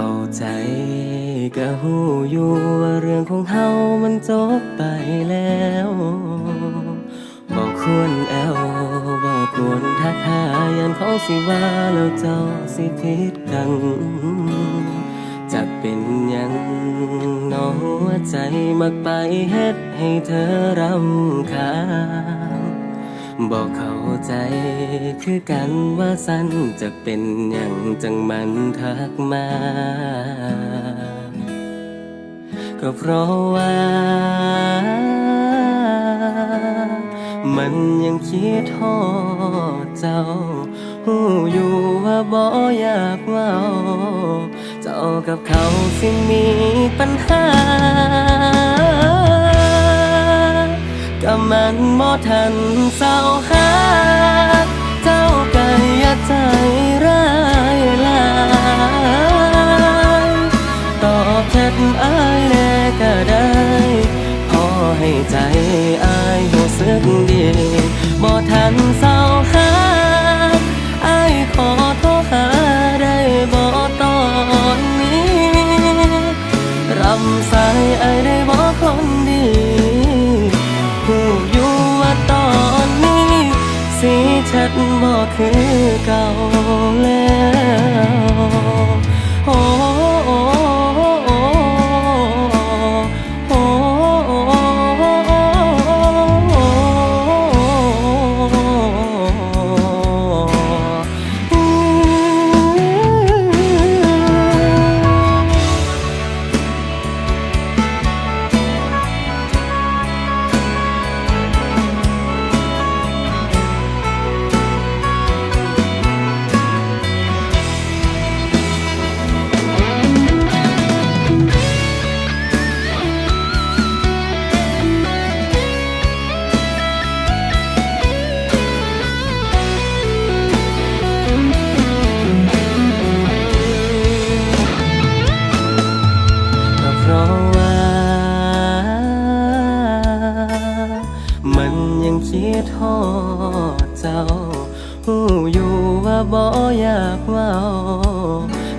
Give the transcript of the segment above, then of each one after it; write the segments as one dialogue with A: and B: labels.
A: าใจก็หูอยู่ว่าเรื่องของเฮามันจบไปแล้วบอกควรแอวบอกควรทักหายันเขาสิว่าแล้วเจ้าสิผิดกันจะเป็นยังน้องหัวใจมักไปเฮ็ดให้เธอรำคาญ บอกเข้าใจคือกันว่าสั้นจะเป็นอย่างจังมันทักมา ก็เพราะว่า มันยังคิดทอดเจ้าหูอยู่ว่าบ่อยากว่าเจ้ากับเขาสิมีปัญหา ก็มันบ่ทันเศร้าหาเจ้าก็อย่าใจร้ายลายตอบแชทอายแน่ก็ได้ พอให้ใจอายรู้สึกดีบ่ทันเศร้าหาอายขอโทรหาได้บ่ตอนนี้รำสายไอายได้ ดบอกคือเก่า ดทอดเจ้าหูอยู่ว่าบ่อยากเว่า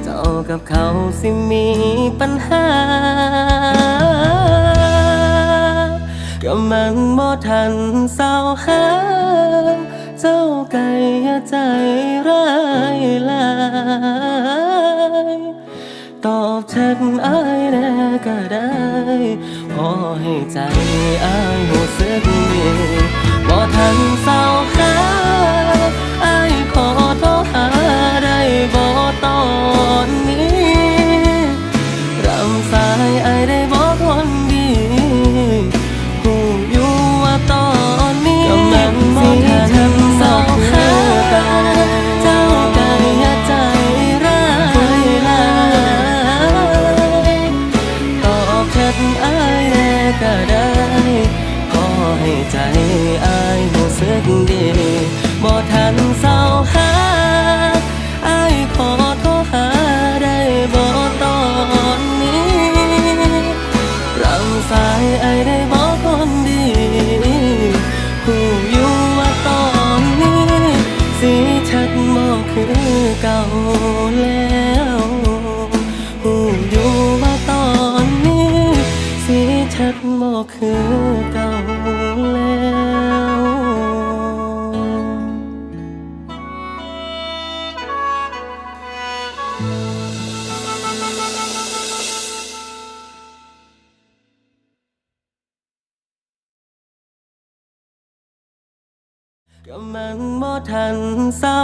A: เจ้ากับเขาสิมีปัญหา ก็มันบ่ทันเศร้าหา เจ้าไก่ใจร้ายลายตอบแชทอายแน่ก็ได้พอให้ใจอายรู้สึกดี บ่ทัน ใจอายรู้สึกดีบ่ทันเศร้าหาอายขอโทรหาได้บ่ตอนนี้รำสายอายได้บอกคนดีหูอยู่ว่าตอนนี้สีชัดบ่คือเก่าแล้วหูอยู่ว่าตอนนี้สีชัดบ่คือ กำมันบ่ทันเศร้า